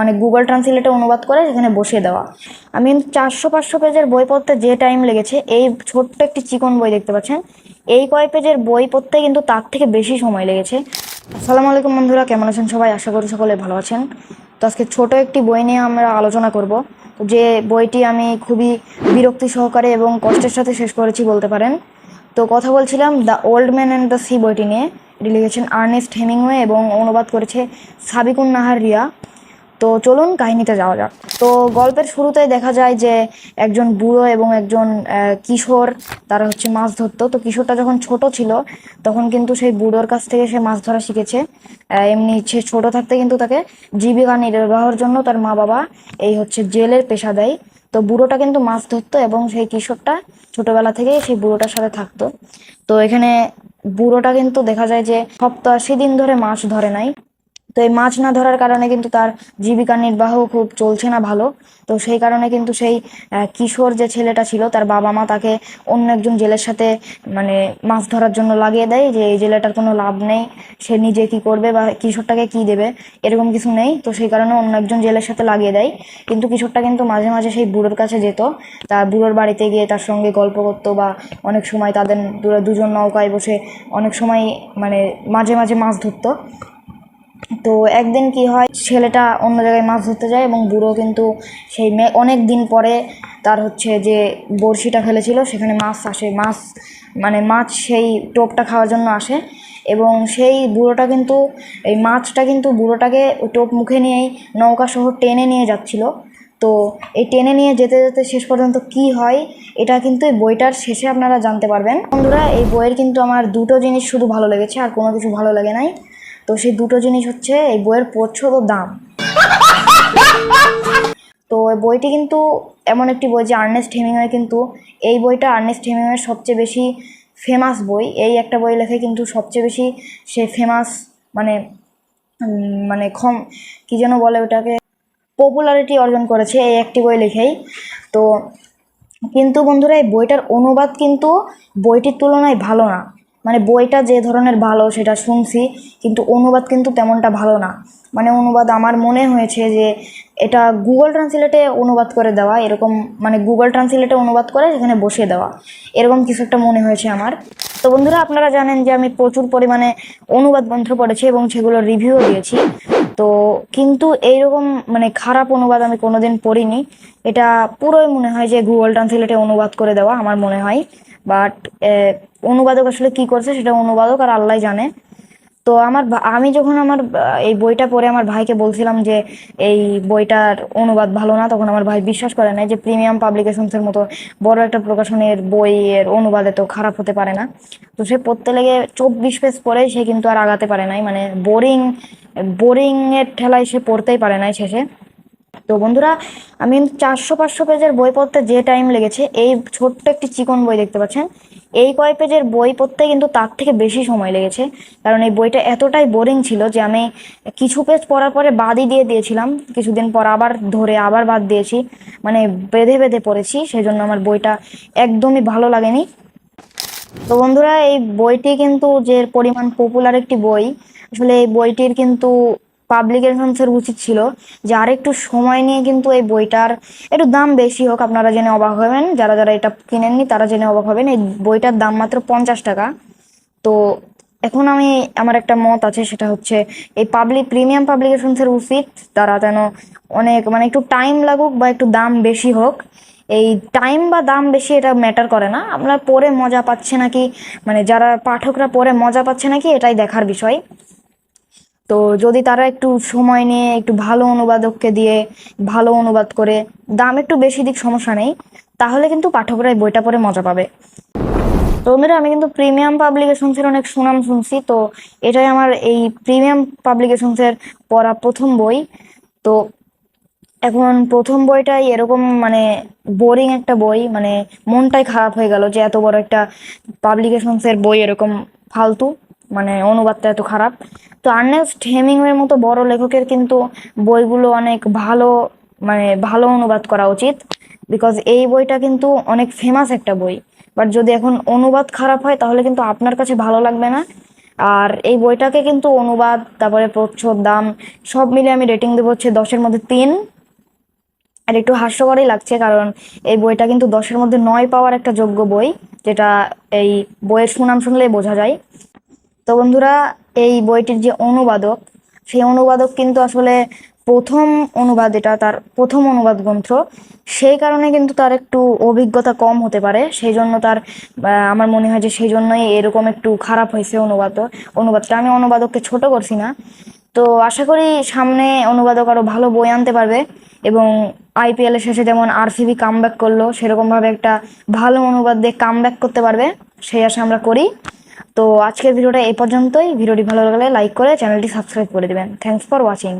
মানে গুগল ট্রান্সলেটে অনুবাদ করে সেখানে বসিয়ে দেওয়া। আমি কিন্তু চারশো পাঁচশো পেজের বই পড়তে যে টাইম লেগেছে, এই ছোট্ট একটি চিকন বই দেখতে পাচ্ছেন, এই কয় পেজের বই পড়তে কিন্তু তার থেকে বেশি সময় লেগেছে। আসসালামু আলাইকুম বন্ধুরা, কেমন আছেন সবাই? আশা করি সকলে ভালো আছেন। তো আজকে ছোট একটি বই নিয়ে আমরা আলোচনা করব। যে বইটি আমি খুবই বিরক্তি সহকারে এবং কষ্টের সাথে শেষ করেছি বলতে পারেন। তো কথা বলছিলাম the old man and the sea বইটি নিয়ে। এটি লিখেছেন আর্নেস্ট হেমিংওয়ে এবং অনুবাদ করেছে সাবিকুন নাহার রিয়া। তো চলুন কাহিনীতে যাওয়া যাক। তো গল্পের শুরুতেই দেখা যায় যে একজন বুড়ো এবং একজন কিশোর, তারা হচ্ছে মাছ ধরতো। তো কিশোরটা যখন ছোট ছিল, তখন কিন্তু সেই বুড়োর কাছ থেকে সে মাছ ধরা শিখেছে। এমনি সে ছোট থাকতে কিন্তু তাকে জীবিকা নির্বাহের জন্য তার মা বাবা এই হচ্ছে জেলের পেশা দেয়। তো বুড়োটা কিন্তু মাছ ধরতো এবং সেই কিশোরটা ছোটবেলা থেকেই সেই বুড়োটার সাথে থাকতো। তো এখানে বুড়োটা কিন্তু দেখা যায় যে সপ্তাহ দিন ধরে মাছ ধরে নাই। তো এই মাছ না ধরার কারণে কিন্তু তার জীবিকা নির্বাহ খুব চলছে না ভালো। তো সেই কারণে কিন্তু সেই কিশোর যে ছেলেটা ছিল, তার বাবা মা তাকে অন্য একজন জেলের সাথে মানে মাছ ধরার জন্য লাগিয়ে দেয় যে এই জেলেটার কোনো লাভ নেই, সে নিজে কি করবে বা কিশোরটাকে কি দেবে, এরকম কিছু নেই। তো সেই কারণে অন্য একজন জেলের সাথে লাগিয়ে দেয়। কিন্তু কিশোরটা কিন্তু মাঝে মাঝে সেই বুড়োর কাছে যেত। তার বুড়োর বাড়িতে গিয়ে তার সঙ্গে গল্প করতো বা অনেক সময় তাদের দুজন নৌকায় বসে অনেক সময় মানে মাঝে মাঝে মাছ ধরতো। তো একদিন কি হয়, ছেলেটা অন্য জায়গায় মাছ ধরতে যায় এবং বুড়ো কিন্তু সেই অনেক দিন পরে তার হচ্ছে যে বড়শিটা ফেলেছিল, সেখানে মাছ আসে, মাছ মানে মাছ সেই টোপটা খাওয়ার জন্য আসে এবং সেই বুড়োটা কিন্তু, এই মাছটা কিন্তু বুড়োটাকে টোপ মুখে নিয়েই নৌকা সহ টেনে নিয়ে যাচ্ছিল। তো এই টেনে নিয়ে যেতে যেতে শেষ পর্যন্ত কি হয়, এটা কিন্তু এই বইটার শেষে আপনারা জানতে পারবেন। বন্ধুরা, এই বইয়ের কিন্তু আমার দুটো জিনিস শুধু ভালো লেগেছে, আর কোনো কিছু ভালো লাগে নাই। তো সেই দুটো জিনিস হচ্ছে এই বইয়ের প্রচ্ছদ দাম। তো এই বইটি কিন্তু এমন একটি বই যে আর্নেস্ট হেমিংওয়ে কিন্তু এই বইটা আর্নেস্ট হেমিংওয়ের সবচেয়ে বেশি ফেমাস বই। এই একটা বই লেখে কিন্তু সবচেয়ে বেশি সে ফেমাস মানে মানে ক্ষম, কি যেন বলে ওটাকে পপুলারিটি অর্জন করেছে এই একটি বই লিখেই। তো কিন্তু বন্ধুরা, এই বইটার অনুবাদ কিন্তু বইটির তুলনায় ভালো না। মানে বইটা যে ধরনের ভালো সেটা শুনছি, কিন্তু অনুবাদ কিন্তু তেমনটা ভালো না। মানে অনুবাদ আমার মনে হয়েছে যে এটা গুগল ট্রান্সলেটে অনুবাদ করে দেওয়া, এরকম মানে গুগল ট্রান্সলেটে অনুবাদ করে সেখানে বসিয়ে দেওয়া, এরকম কিছু একটা মনে হয়েছে আমার। তো বন্ধুরা, আপনারা জানেন যে আমি প্রচুর পরিমাণে অনুবাদ গ্রন্থ পড়েছি এবং সেগুলোর রিভিউও দিয়েছি। তো কিন্তু এইরকম মানে খারাপ অনুবাদ আমি কোনোদিন পড়িনি। এটা পুরোই মনে হয় যে গুগল ট্রান্সলেটে অনুবাদ করে দেওয়া, আমার মনে হয়। বাট অনুবাদক আসলে কি করছে সেটা অনুবাদক আর আল্লাহ জানে। তো আমার আমি যখন আমার এই বইটা পড়ে আমার ভাইকে বলছিলাম যে এই বইটার অনুবাদ ভালো না, তখন আমার ভাই বিশ্বাস করে না যে প্রিমিয়াম পাবলিকেশনসের মতো বড় একটা প্রকাশনের বইয়ের অনুবাদে তো খারাপ হতে পারে না। তো সে পড়তে লেগে চব্বিশ পেজ পড়ে, সে কিন্তু আর আগাতে পারে নাই। মানে বোরিং বোরিং এর ঠেলায় সে পড়তেই পারে নাই শেষে। তো বন্ধুরা, আমি চারশো পাঁচশো পেজের বই পড়তে যে টাইম লেগেছে, এই ছোট্ট একটি চিকন বই দেখতে পাচ্ছেন। এই কয় পেজের বই পড়তে কিন্তু তার থেকে বেশি সময় লেগেছে। কারণ এই বইটা এতটাই বোরিং ছিল যে আমি কিছু পেজ পড়ার পরে বাদই দিয়ে দিয়েছিলাম। কিছুদিন পর আবার ধরে আবার বাদ দিয়েছি। মানে বেঁধে বেঁধে পড়েছি সেই জন্য আমার বইটা একদমই ভালো লাগেনি। তো বন্ধুরা, এই বইটি কিন্তু যে পরিমাণ পপুলার একটি বই, আসলে এই বইটির কিন্তু পাবলিকেশনসের উচিত ছিল যে আরেকটু সময় নিয়ে কিন্তু এই বইটার একটু দাম বেশি হোক, আপনারা জেনে অবাক হবেন। যারা যারা এটা কিনেননি, তারা জেনে অবাক হবেন। এই বইটার দাম মাত্র পঞ্চাশ টাকা। তো এখন আমি, আমার একটা মত আছে, সেটা হচ্ছে এই পাবলিক প্রিমিয়াম পাবলিকেশনসের উচিত, তারা যেন অনেক মানে একটু টাইম লাগুক বা একটু দাম বেশি হোক। এই টাইম বা দাম বেশি এটা ম্যাটার করে না। আপনার পড়ে মজা পাচ্ছে নাকি মানে যারা পাঠকরা পড়ে মজা পাচ্ছে নাকি, এটাই দেখার বিষয়। তো যদি তারা একটু সময় নিয়ে একটু ভালো অনুবাদককে দিয়ে ভালো অনুবাদ করে, দাম একটু বেশি দিক সমস্যা নেই, তাহলে কিন্তু পাঠকরা বইটা পড়ে মজা পাবে। তো বন্ধুরা, আমি কিন্তু প্রিমিয়াম পাবলিকেশনসের অনেক সুনাম শুনছি, তো এটাই আমার এই প্রিমিয়াম পাবলিকেশনসের পড়া প্রথম বই। তো এখন প্রথম বইটাই এরকম মানে বোরিং একটা বই মানে মনটাই খারাপ হয়ে গেল যে এত বড় একটা পাবলিকেশনসের বই এরকম ফালতু। মানে অনুবাদটা এত খারাপ। তো আর্নেস্ট হেমিংওয়ের মতো বড় লেখকের কিন্তু বইগুলো অনেক ভালো মানে ভালো অনুবাদ করা উচিত। বিকজ এই বইটা কিন্তু অনেক ফেমাস একটা বই। বাট যদি এখন অনুবাদ খারাপ হয়, তাহলে কিন্তু আপনার কাছে ভালো লাগবে না। আর এই বইটাকে কিন্তু অনুবাদ, তারপরে প্রচ্ছদ, দাম, সব মিলে আমি রেটিং দেবো হচ্ছে দশের মধ্যে তিন। আর একটু হাস্যকরই লাগছে, কারণ এই বইটা কিন্তু দশের মধ্যে নয় পাওয়ার একটা যোগ্য বই, যেটা এই বইয়ের সুনাম শুনলেই বোঝা যায়। তো বন্ধুরা, এই বইটির যে অনুবাদক, সেই অনুবাদক কিন্তু আসলে প্রথম অনুবাদ এটা, তার প্রথম অনুবাদ গ্রন্থ। সেই কারণে কিন্তু তার একটু অভিজ্ঞতা কম হতে পারে, সেই জন্য তার আমার মনে হয় যে সেই জন্যই এরকম একটু খারাপ হয়েছে অনুবাদ, অনুবাদটা। আমি অনুবাদককে ছোট করছি না। তো আশা করি সামনে অনুবাদক আরও ভালো বই আনতে পারবে এবং আইপিএল এর শেষে যেমন আরসিবি কামব্যাক করল, সেরকমভাবে একটা ভালো অনুবাদ দিয়ে কামব্যাক করতে পারবে, সেই আশা আমরা করি। তো আজকের ভিডিওটা এই পর্যন্তই। ভিডিওটি ভালো লাগলে লাইক করে চ্যানেলটি সাবস্ক্রাইব করে দেবেন। Thanks for watching